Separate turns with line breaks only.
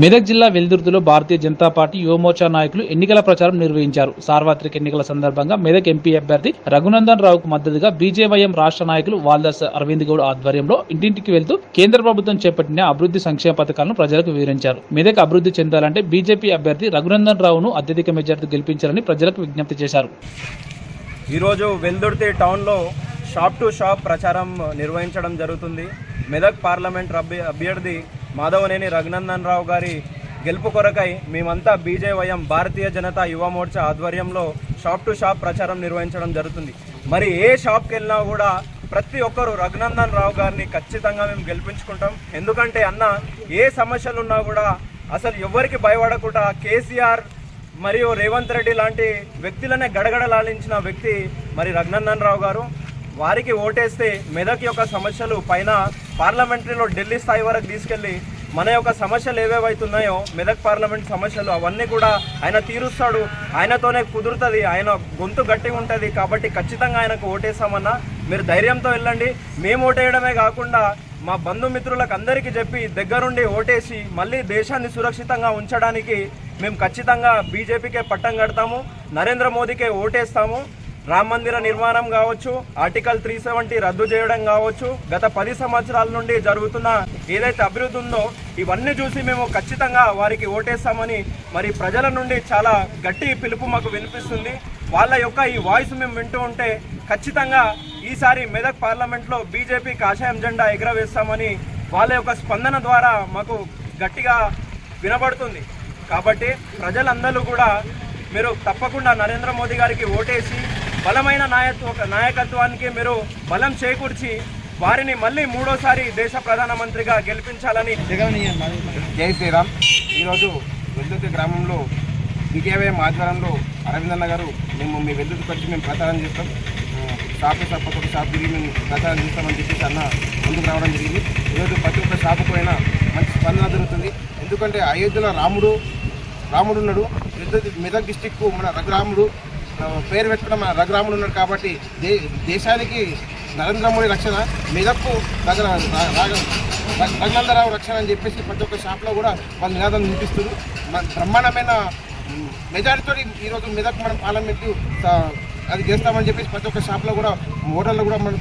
మెదక్ జిల్లా వెల్దుర్తిలో భారతీయ జనతా పార్టీ యువమోర్చా నాయకులు ఎన్నికల ప్రచారం నిర్వహించారు. సార్వత్రిక ఎన్నికల సందర్భంగా మెదక్ ఎంపీ అభ్యర్థి రఘునందన్ రావుకు మద్దతుగా బీజేవైఎం రాష్ట్ర నాయకులు వాల్దాస్ అరవింద్ గౌడ్ ఆధ్వర్యంలో ఇంటింటికి వెళ్తూ కేంద్ర ప్రభుత్వం చేపట్టిన అభివృద్ధి సంక్షేమ పథకాలను ప్రజలకు వివరించారు. మెదక్ అభివృద్ధి చెందాలంటే బీజేపీ అభ్యర్థి రఘునందన్ రావును అత్యధిక మెజార్టీ గెలిపించాలని ప్రజలకు విజ్ఞప్తి చేశారు.
ఈరోజు వెల్దుర్తి టౌన్లో షాప్ టు షాప్ ప్రచారం నిర్వహించడం జరుగుతుంది. మెదక్ పార్లమెంట్ అభ్యర్థి మాధవనేని రఘునందన్ రావు గారి గెలుపు కొరకై మేమంతా బీజేవైఎం భారతీయ జనతా యువ మోర్చా ఆధ్వర్యంలో షాప్ టు షాప్ ప్రచారం నిర్వహించడం జరుగుతుంది. మరి ఏ షాప్కి వెళ్ళినా కూడా ప్రతి ఒక్కరూ రఘునందన్ రావు గారిని ఖచ్చితంగా మేము గెలిపించుకుంటాం. ఎందుకంటే అన్న ఏ సమస్యలు ఉన్నా కూడా అసలు ఎవరికి భయపడకుండా కేసీఆర్ మరియు రేవంత్ రెడ్డి లాంటి వ్యక్తులనే గడగడలాడించిన వ్యక్తి మరి రఘునందన్ రావు గారు. వారికి ఓటేస్తే మెదక్ యొక్క సమస్యలు పైన పార్లమెంటరీలో ఢిల్లీ స్థాయి వరకు తీసుకెళ్ళి మన యొక్క సమస్యలు ఏవేవైతున్నాయో మెదక్ పార్లమెంట్ సమస్యలు అవన్నీ కూడా ఆయన తీరుస్తాడు. ఆయనతోనే కుదురుతుంది ఆయన గొంతు గట్టిగా ఉంటుంది కాబట్టి ఖచ్చితంగా ఆయనకు ఓటేస్తామన్నా మీరు ధైర్యంతో వెళ్ళండి. మేము ఓటేయడమే కాకుండా మా బంధుమిత్రులకు అందరికీ చెప్పి దగ్గరుండి ఓటేసి మళ్ళీ దేశాన్ని సురక్షితంగా ఉంచడానికి మేము ఖచ్చితంగా బీజేపీకే పట్టం కడతాము నరేంద్ర మోదీకే ఓటేస్తాము. రామ మందిర నిర్మాణం కావచ్చు ఆర్టికల్ త్రీ సెవెంటీ రద్దు చేయడం కావచ్చు గత పది సంవత్సరాల నుండి జరుగుతున్న ఏదైతే అభివృద్ధి ఉందో ఇవన్నీ చూసి మేము ఖచ్చితంగా వారికి ఓటేస్తామని మరి ప్రజల నుండి చాలా గట్టి పిలుపు మాకు వినిపిస్తుంది. వాళ్ళ యొక్క ఈ వాయిస్ మేము వింటూ ఉంటే ఖచ్చితంగా ఈసారి మెదక్ పార్లమెంట్లో బీజేపీ కాషాయం జెండా ఎగురవేస్తామని వాళ్ళ యొక్క స్పందన ద్వారా మాకు గట్టిగా వినబడుతుంది. కాబట్టి ప్రజలందరూ కూడా మీరు తప్పకుండా నరేంద్ర మోదీ గారికి ఓటేసి బలమైన నాయత్వ నాయకత్వానికి మీరు బలం చేకూర్చి వారిని మళ్ళీ మూడోసారి దేశ ప్రధానమంత్రిగా గెలిపించాలని
జై శ్రీరామ్. ఈరోజు వెల్దుర్తి గ్రామంలో బీజేవైఎం ఆధ్వర్యంలో అరవిందన్న గారు మేము మీ వెల్దుర్తికి పరిచి మేము ప్రచారం చేస్తాం. షాపు షాప్ ఒక షాప్ తిరిగి మేము ప్రచారం చేస్తామని చెప్పేసి అన్న ముందుకు రావడం జరిగింది. ఈరోజు ప్రతి ఒక్క షాపు పోయినా మంచి స్పందన జరుగుతుంది ఎందుకంటే అయోధ్యలో రాముడు రాముడు ఉన్నాడు. మెదక్ డిస్టిక్ మన రఘురాముడు పేరు పెట్టుకున్న మన రఘురాముడు ఉన్నాడు కాబట్టి దే దేశానికి నరేంద్ర మోడీ రక్షణ మెదక్కు రఘు రఘునందరావు రక్షణ అని చెప్పేసి ప్రతి ఒక్క షాప్లో కూడా వాళ్ళు నినాదం వినిపిస్తుంది మన బ్రహ్మాండమైన మెజారిటీతో ఈరోజు మెదక్ మనం పార్లమెంట్ అది చేస్తామని చెప్పేసి ప్రతి ఒక్క షాప్లో కూడా ఓటర్లు కూడా మనకు